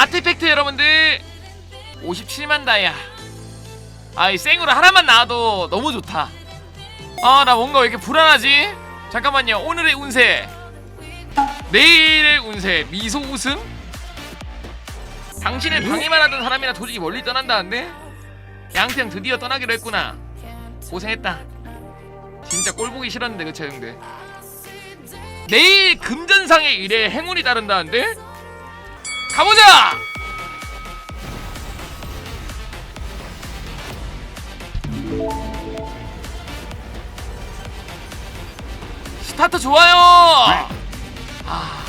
아티팩트 여러분들 57만 다이아. 아이 생으로 하나만 나와도 너무 좋다. 아 나 뭔가 왜 이렇게 불안하지? 잠깐만요. 오늘의 운세. 내일의 운세. 미소 웃음 당신을 방해만 하던 사람이라 도저히 멀리 떠난다는데? 양태형 드디어 떠나기로 했구나. 고생했다. 진짜 꼴 보기 싫었는데 그쵸 형들? 내일 금전상의 일에 행운이 따른다는데 가보자 스타트 좋아요 아.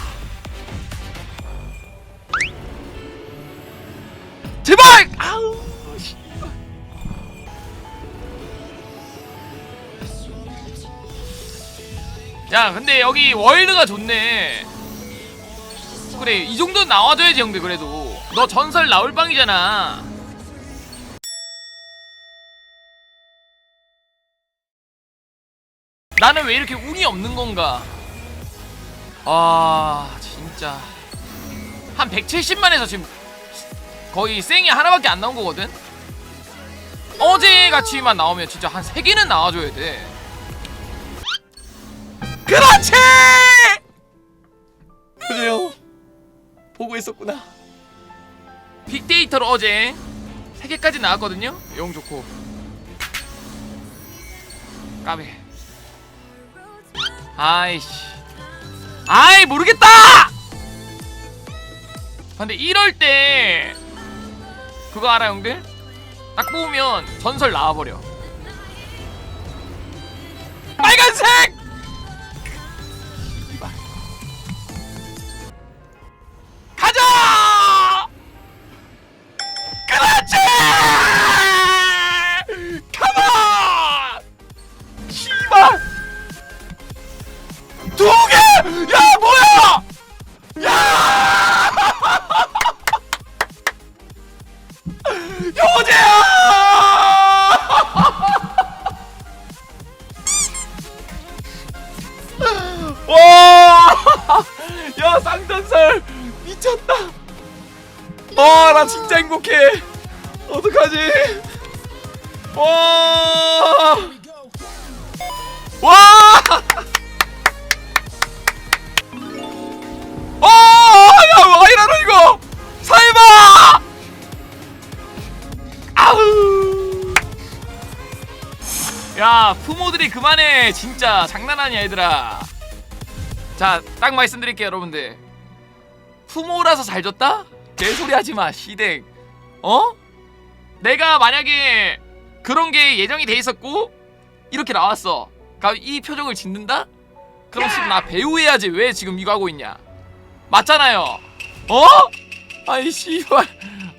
제발 아우. 야 근데 여기 월드가 좋네 그래 이 정도 나와줘야지 형들 그래도. 너 전설 나올 빵이잖아. 나는 왜 이렇게 운이 없는 건가? 아 진짜. 한 170만에서 지금 거의 생이 하나밖에 안 나온 거거든? 어제 같이만 나오면 진짜 한 3개는 나와줘야 돼. 그렇지! 그래요. 보고 있었구나. 빅데이터로 어제 3개까지 나왔거든요. 영 좋고. 까베. 아이씨. 아이 모르겠다! 근데 이럴 때 그거 알아 형들? 딱 뽑으면 전설 나와버려. 빨간색! 가자! 와! 와! 어! 야, 와이라노 이거! 설마! 아우! 야, 부모들이 그만해. 진짜 장난 아니야, 얘들아. 자, 딱 말씀드릴게요, 여러분들. 부모라서 잘 줬다? 개소리 하지 마, 시댁. 어? 내가 만약에 그런 게 예정이 돼 있었고 이렇게 나왔어. 그럼 이 표정을 짓는다? 그럼 지금 나 배우 해야지. 왜 지금 이거 하고 있냐? 맞잖아요. 어? 아이 씨발.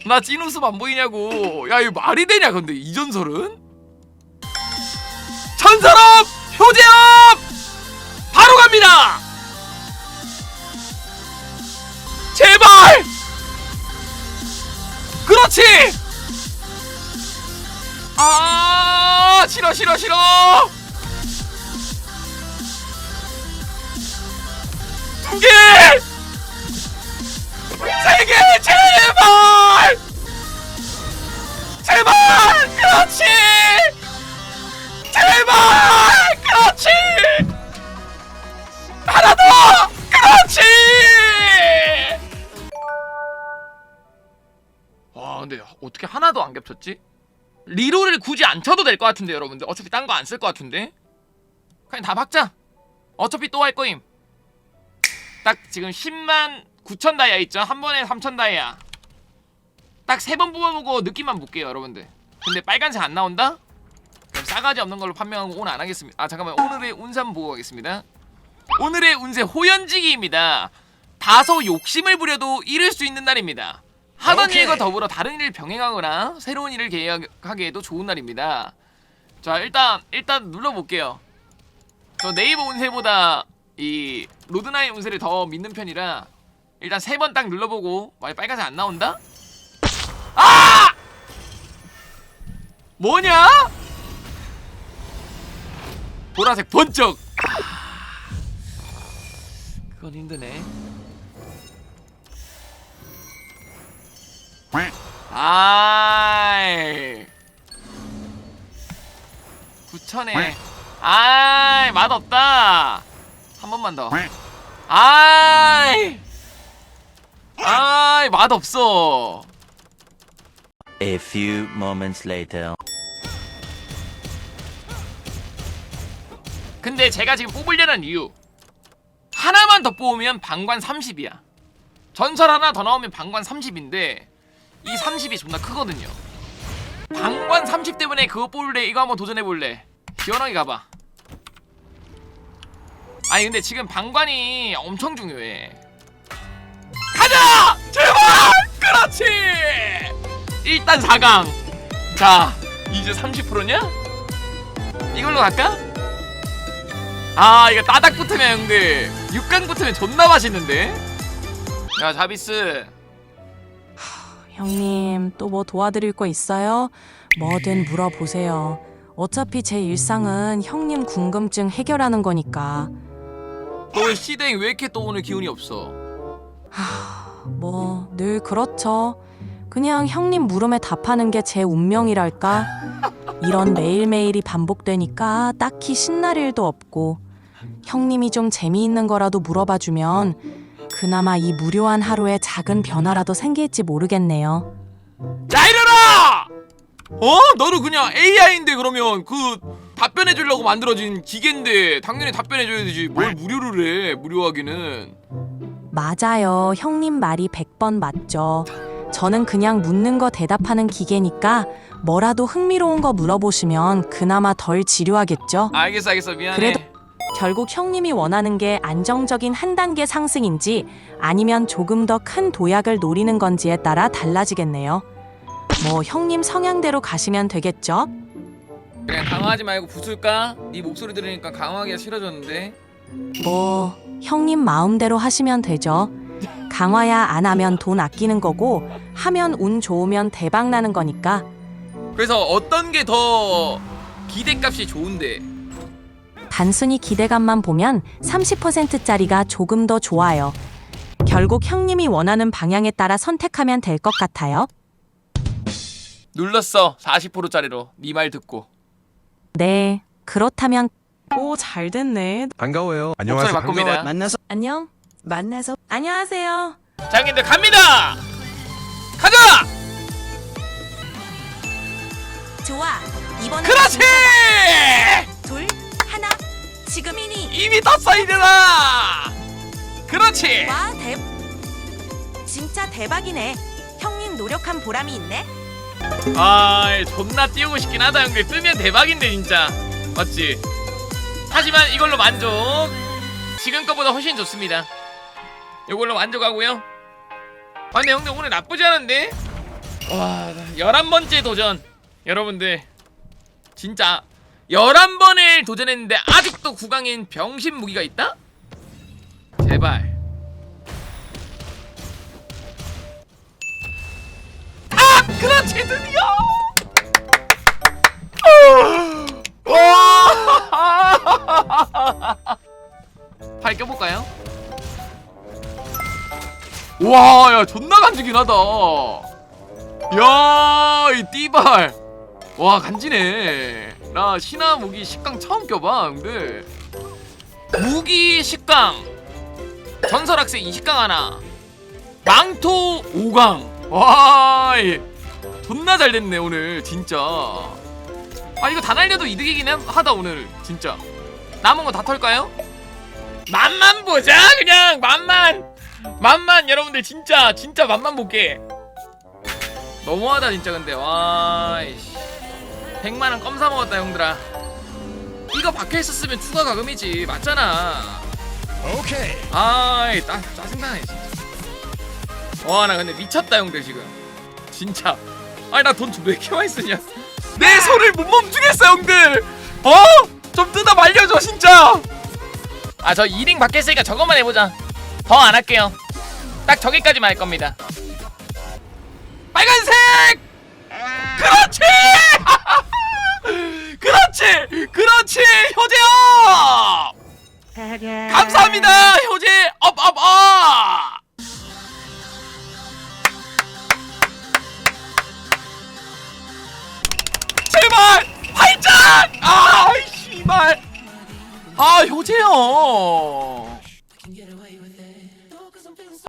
나 찐웃음 안 보이냐고. 야, 이거 말이 되냐? 근데 이 전설은? 전설업 효재업 바로 갑니다. 제발! 그렇지! 아, 싫어, 싫어, 싫어! 두 개! 세 개! 제발! 제발! 그렇지! 제발! 그렇지! 하나 더! 그렇지! 와 근데 어떻게 하나도 안 겹쳤지? 리로를 굳이 안 쳐도 될 것 같은데 여러분들. 어차피 딴 거 안 쓸 것 같은데. 그냥 다 박자. 어차피 또 할 거임. 딱 지금 10만 9천 다이아 있죠? 한 번에 3천 다이아. 딱 세 번 뽑아보고 느낌만 볼게요 여러분들. 근데 빨간색 안 나온다? 그럼 싸가지 없는 걸로 판명하고 오늘 안 하겠습니다. 아 잠깐만. 오늘의 한번 보고 가겠습니다. 오늘의 운세 호연지기입니다. 다소 욕심을 부려도 이룰 수 있는 날입니다 하던 오케이. 일과 더불어 다른 일을 병행하거나 새로운 일을 계획하기에도 좋은 날입니다. 자 일단 일단 눌러볼게요. 저 네이버 운세보다 이 로드나의 운세를 더 믿는 편이라 일단 세 번 딱 눌러보고 만약 빨간색 안 나온다? 아! 뭐냐? 보라색 번쩍. 아, 그건 힘드네. 아이. 9천에. 아이 맛없다. 한 번만 더. 아이. 아이 맛없어. A few moments later. 근데 제가 지금 뽑으려는 이유. 하나만 더 뽑으면 방관 30이야. 전설 하나 더 나오면 방관 30인데 이 30이 존나 크거든요 방관 30 때문에 그거 뽑을래 이거 한번 도전해볼래 시원하게 가봐 아니 근데 지금 방관이 엄청 중요해 가자! 제발! 그렇지! 일단 4강 자 이제 30%냐? 이걸로 갈까? 아 이거 따닥 붙으면 형들 6강 붙으면 존나 맛있는데 야 자비스 형님, 또 뭐 도와드릴 거 있어요? 뭐든 물어보세요. 어차피 제 일상은 형님 궁금증 해결하는 거니까. 너 시댕 왜 이렇게 또 오늘 기운이 없어 뭐, 늘 그렇죠. 그냥 형님 물음에 답하는 게 제 운명이랄까? 이런 매일매일이 반복되니까 딱히 신날 일도 없고, 형님이 좀 재미있는 거라도 물어봐 주면, 그나마 이 무료한 하루에 작은 변화라도 생길지 모르겠네요. 자 이려라! 어? 너는 그냥 AI인데 그러면 그 답변해 주려고 만들어진 기계인데 당연히 답변해 줘야 되지 뭘 무료를 해 무료하기는 맞아요. 형님 말이 100번 맞죠. 저는 그냥 묻는 거 대답하는 기계니까 뭐라도 흥미로운 거 물어보시면 그나마 덜 지루하겠죠? 알겠어 알겠어 미안해 그래도- 결국 형님이 원하는 게 안정적인 한 단계 상승인지 아니면 조금 더 큰 도약을 노리는 건지에 따라 달라지겠네요. 뭐 형님 성향대로 가시면 되겠죠? 그냥 강화하지 말고 부술까? 네 목소리 들으니까 강화하기가 싫어졌는데 뭐 형님 마음대로 하시면 되죠. 강화야 안 하면 돈 아끼는 거고 하면 운 좋으면 대박 나는 거니까 그래서 어떤 게 더 기대값이 좋은데 단순히 기대감만 보면 30%짜리가 조금 더 좋아요. 결국 형님이 원하는 방향에 따라 선택하면 될 것 같아요. 눌렀어 40%짜리로 네 말 듣고 네, 그렇다면 오 잘 됐네. 반가워요. 목소리 안녕하세요. 바꿉니다 만나서 안녕. 만나서 안녕하세요. 자 형님들 갑니다 가자 좋아. 이번엔 그렇지 둘 지금이니. 이미 떴어 이들아. 그렇지. 와 대. 진짜 대박이네. 형님 노력한 보람이 있네. 아 존나 띄우고 싶긴 하다 형들. 뜨면 대박인데 진짜. 맞지? 하지만 이걸로 만족. 지금 거보다 훨씬 좋습니다. 이걸로 만족하고요. 아 근데 형들 오늘 나쁘지 않은데? 와 11번째 도전. 여러분들 진짜 11번을 도전했는데 아직도 구강인 병신 무기가 있다? 제발. 아 그렇지 드디어! 와 밝혀볼까요? 와 야 존나 간지긴 하다. 야 이 띠발. 와 간지네 나 신화 무기 10강 처음 껴봐 형들. 무기 10강. 전설 학생 20강 하나. 망토 5강 와 이, 존나 잘 됐네 오늘 진짜. 아 이거 다 날려도 이득이긴 하- 하다 오늘 진짜. 남은 거 다 털까요? 맛만 보자 그냥. 맛만. 맛만 여러분들 진짜 진짜 맛만 볼게. 너무하다 진짜 근데. 와 이씨 100만원 껌사 먹었다 형들아. 이거 박혀 있었으면 추가 가금이지 맞잖아. 오케이. 아이 따, 짜증나네 진짜. 와 나 근데 미쳤다 형들 지금. 진짜. 아니 나 돈 왜 이렇게 많이 쓰냐? 내 손을 못 멈추겠어 형들! 어? 좀 뜯어 말려줘 진짜! 아 저 2링 받겠으니까 저것만 해보자. 더 안 할게요. 딱 저기까지만 할 겁니다. 빨간색! 그렇지 그렇지! 그렇지! 효재야! 감사합니다, 효재! 업, 업, 업! 제발! 발작! 아, 씨발! 아, 효재형!